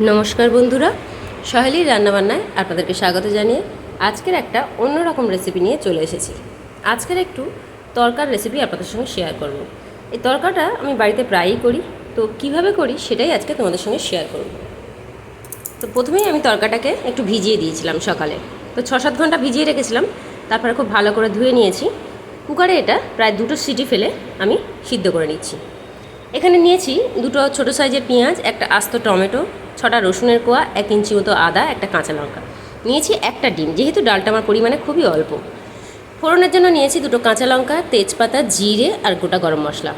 নমস্কার বন্ধুরা, সহেলির রান্নাবান্নায় আপনাদেরকে স্বাগত জানিয়ে আজকের একটা অন্যরকম রেসিপি নিয়ে চলে এসেছি। আজকের একটু তরকার রেসিপি আপনাদের সঙ্গে শেয়ার করব। এই তরকাটা আমি বাড়িতে প্রায়ই করি, তো কীভাবে করি সেটাই আজকে তোমাদের সঙ্গে শেয়ার করব। তো প্রথমেই আমি তরকাটাকে একটু ভিজিয়ে দিয়েছিলাম সকালে। তো ছ সাত ঘণ্টা ভিজিয়ে রেখেছিলাম, তারপরে খুব ভালো করে ধুয়ে নিয়েছি। কুকারে এটা প্রায় দুটো সিটি ফেলে আমি সিদ্ধ করে নিচ্ছি। এখানে নিয়েছি দুটো ছোট সাইজের পেঁয়াজ, একটা আস্ত টমেটো, ছটা রসুনের কোয়া, এক ইঞ্চি মতো আদা, একটা কাঁচা লঙ্কা। নিয়েছি একটা ডিম, যেহেতু ডালটা আমার পরিমাণে খুবই অল্প। ফোড়নের জন্য নিয়েছি দুটো কাঁচা লঙ্কা, তেজপাতা, জিরে আর গোটা গরম মশলা।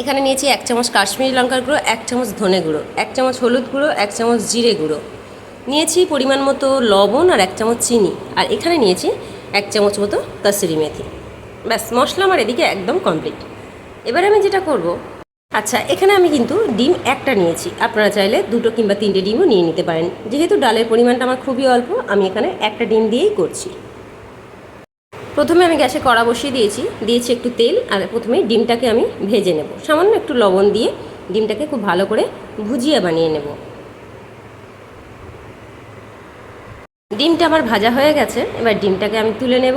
এখানে নিয়েছি এক চামচ কাশ্মীরি লঙ্কার গুঁড়ো, এক চামচ ধনে গুঁড়ো, এক চামচ হলুদ গুঁড়ো, এক চামচ জিরে গুঁড়ো। নিয়েছি পরিমাণ মতো লবণ আর এক চামচ চিনি। আর এখানে নিয়েছি এক চামচ মতো কাসুরি মেথি। ব্যাস, মশলা আমার এদিকে একদম কমপ্লিট। এবারে আমি যেটা করব আচ্ছা এখানে আমি কিন্তু ডিম একটা নিয়েছি। আপনারা চাইলে দুটো কিংবা তিনটে ডিমও নিয়ে নিতে পারেন। যেহেতু ডালের পরিমাণটা আমার খুবই অল্প, আমি এখানে একটা ডিম দিয়েই করছি। প্রথমে আমি গ্যাসে কড়া বসিয়ে দিয়েছি। দিয়েছি একটু তেল আর প্রথমে ডিমটাকে আমি ভেজে নেব। সামান্য একটু লবণ দিয়ে ডিমটাকে খুব ভালো করে ভুজিয়া বানিয়ে নেব। ডিমটা আমার ভাজা হয়ে গেছে। এবার ডিমটাকে আমি তুলে নেব।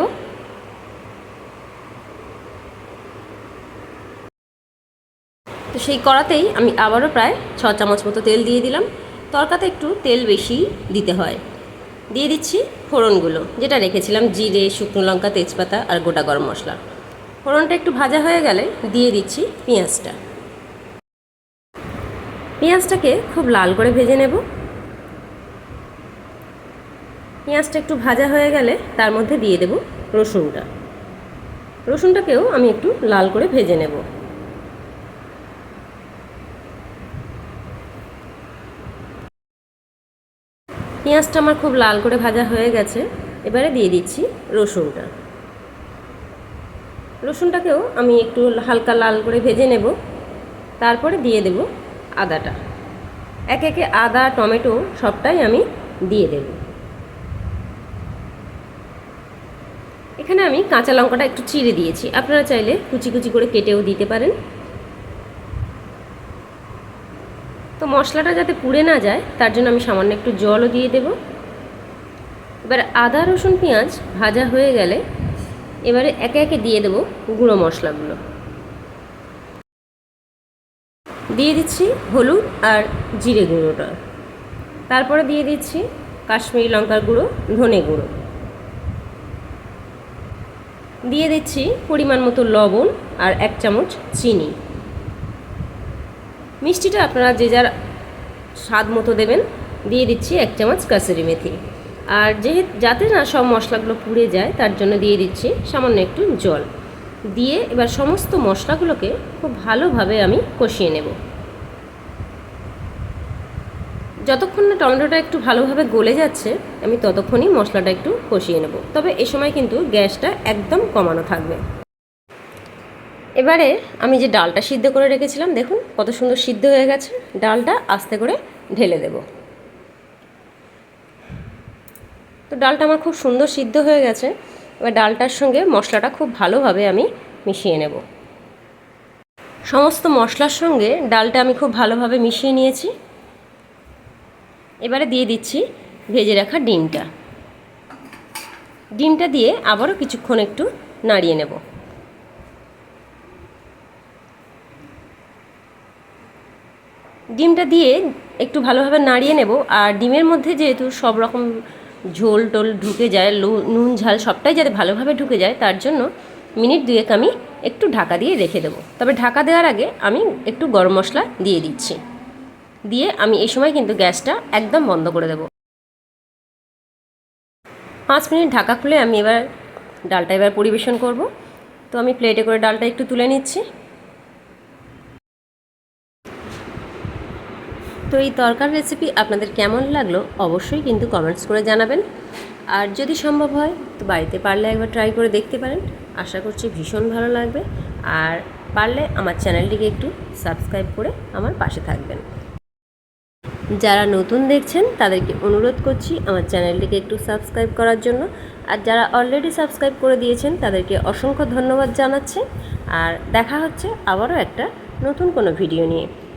তো সেই কড়াতেই আমি আবারও প্রায় ছ চামচ মতো তেল দিয়ে দিলাম। তরকাতে একটু তেল বেশি দিতে হয়। দিয়ে দিচ্ছি ফোড়নগুলো, যেটা রেখেছিলাম জিরে, শুকনো লঙ্কা, তেজপাতা আর গোটা গরম মশলা। ফোড়নটা একটু ভাজা হয়ে গেলে দিয়ে দিচ্ছি পেঁয়াজটা। পেঁয়াজটাকে খুব লাল করে ভেজে নেব। পেঁয়াজটা একটু ভাজা হয়ে গেলে তার মধ্যে দিয়ে দেব রসুনটা। রসুনটাকেও আমি একটু লাল করে ভেজে নেব। পেঁয়াজটা আমার খুব লাল করে ভাজা হয়ে গেছে। এবারে দিয়ে দিচ্ছি রসুনটা। রসুনটাকেও আমি একটু হালকা লাল করে ভেজে নেব। তারপরে দিয়ে দেব আদাটা। এক একে আদা, টমেটো সবটাই আমি দিয়ে দেব। এখানে আমি কাঁচা লঙ্কাটা একটু চিড়ে দিয়েছি। আপনারা চাইলে কুচি কুচি করে কেটেও দিতে পারেন তো মশলাটা যাতে পুড়ে না যায়, তার জন্য আমি সামান্য একটু জলও দিয়ে দেব। এবার আদা, রসুন, পেঁয়াজ ভাজা হয়ে গেলে এবারে একে একে দিয়ে দেব গুঁড়ো মশলাগুলো। দিয়ে দিচ্ছি হলুদ আর জিরে গুঁড়োটা। তারপরে দিয়ে দিচ্ছি কাশ্মীরি লঙ্কার গুঁড়ো, ধনে গুঁড়ো। দিয়ে দিচ্ছি পরিমাণ মতো লবণ আর এক চামচ চিনি। মিষ্টিটা আপনারা যে যার স্বাদ মতো দেবেন। দিয়ে দিচ্ছি এক চামচ কাসুরি মেথি। আর যেহেতু যাতে না সব মশলাগুলো পুড়ে যায়, তার জন্য দিয়ে দিচ্ছি সামান্য একটু জল। দিয়ে এবার সমস্ত মশলাগুলোকে খুব ভালোভাবে আমি কষিয়ে নেব। যতক্ষণ না টমেটোটা একটু ভালোভাবে গলে যাচ্ছে, আমি ততক্ষণই মশলাটা একটু কষিয়ে নেব। তবে এ সময় কিন্তু গ্যাসটা একদম কমানো থাকবে। এবারে আমি যে ডালটা সিদ্ধ করে রেখেছিলাম, দেখুন কত সুন্দর সিদ্ধ হয়ে গেছে। ডালটা আস্তে করে ঢেলে দেব। তো ডালটা আমার খুব সুন্দর সিদ্ধ হয়ে গেছে। এবার ডালটার সঙ্গে মশলাটা খুব ভালোভাবে আমি মিশিয়ে নেব। সমস্ত মশলার সঙ্গে ডালটা আমি খুব ভালোভাবে মিশিয়ে নিয়েছি। এবারে দিয়ে দিচ্ছি ভেজে রাখা ডিমটা। ডিমটা দিয়ে আবারও কিছুক্ষণ একটু নাড়িয়ে নেব। ডিমটা দিয়ে একটু ভালোভাবে নাড়িয়ে নেব। আর ডিমের মধ্যে যেহেতু সব রকম ঝোল টোল ঢুকে যায় নুন, ঝাল সবটাই যাতে ভালোভাবে ঢুকে যায়, তার জন্য মিনিট দুয়েক আমি একটু ঢাকা দিয়ে রেখে দেবো। তবে ঢাকা দেওয়ার আগে আমি একটু গরম মশলা দিয়ে দিচ্ছি। দিয়ে আমি এই সময় কিন্তু গ্যাসটা একদম বন্ধ করে দেব। পাঁচ মিনিট ঢাকা খুলে আমি এবার ডালটা এবার পরিবেশন করব। তো আমি প্লেটে করে ডালটা একটু তুলে নিচ্ছি। তো এই তরকার রেসিপি আপনাদের কেমন লাগল অবশ্যই কিন্তু কমেন্টস করে জানাবেন। আর যদি সম্ভব হয়, তো বাড়িতে পারলে একবার ট্রাই করে দেখতে পারেন। আশা করছি ভীষণ ভালো লাগবে। আর পারলে আমার চ্যানেলটিকে একটু সাবস্ক্রাইব করে আমার পাশে থাকবেন। যারা নতুন দেখছেন, তাদেরকে অনুরোধ করছি আমার চ্যানেলটিকে একটু সাবস্ক্রাইব করার জন্য। আর যারা অলরেডি সাবস্ক্রাইব করে দিয়েছেন, তাদেরকে অসংখ্য ধন্যবাদ জানাচ্ছি। আর দেখা হচ্ছে আবারও একটা নতুন কোনো ভিডিও নিয়ে।